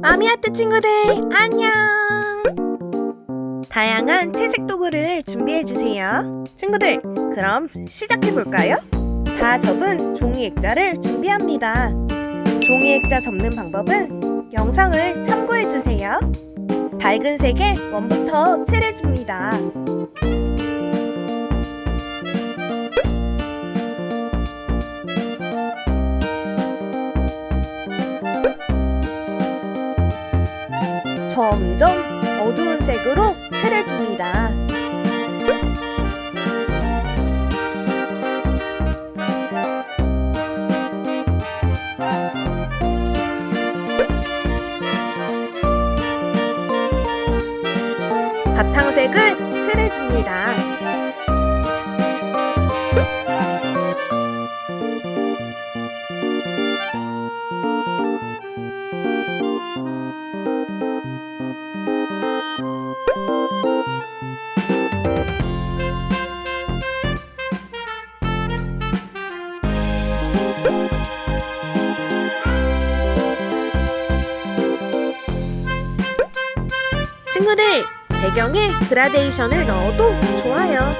마미아트 친구들 안녕. 다양한 채색 도구를 준비해 주세요. 친구들, 그럼 시작해 볼까요? 다 접은 종이 액자를 준비합니다. 종이 액자 접는 방법은 영상을 참고해 주세요. 밝은 색에 원부터 칠해 줍니다. 점점 어두운 색으로 칠해줍니다. 바탕색을 칠해줍니다. 친구들, 배경에 그라데이션을 넣어도 좋아요.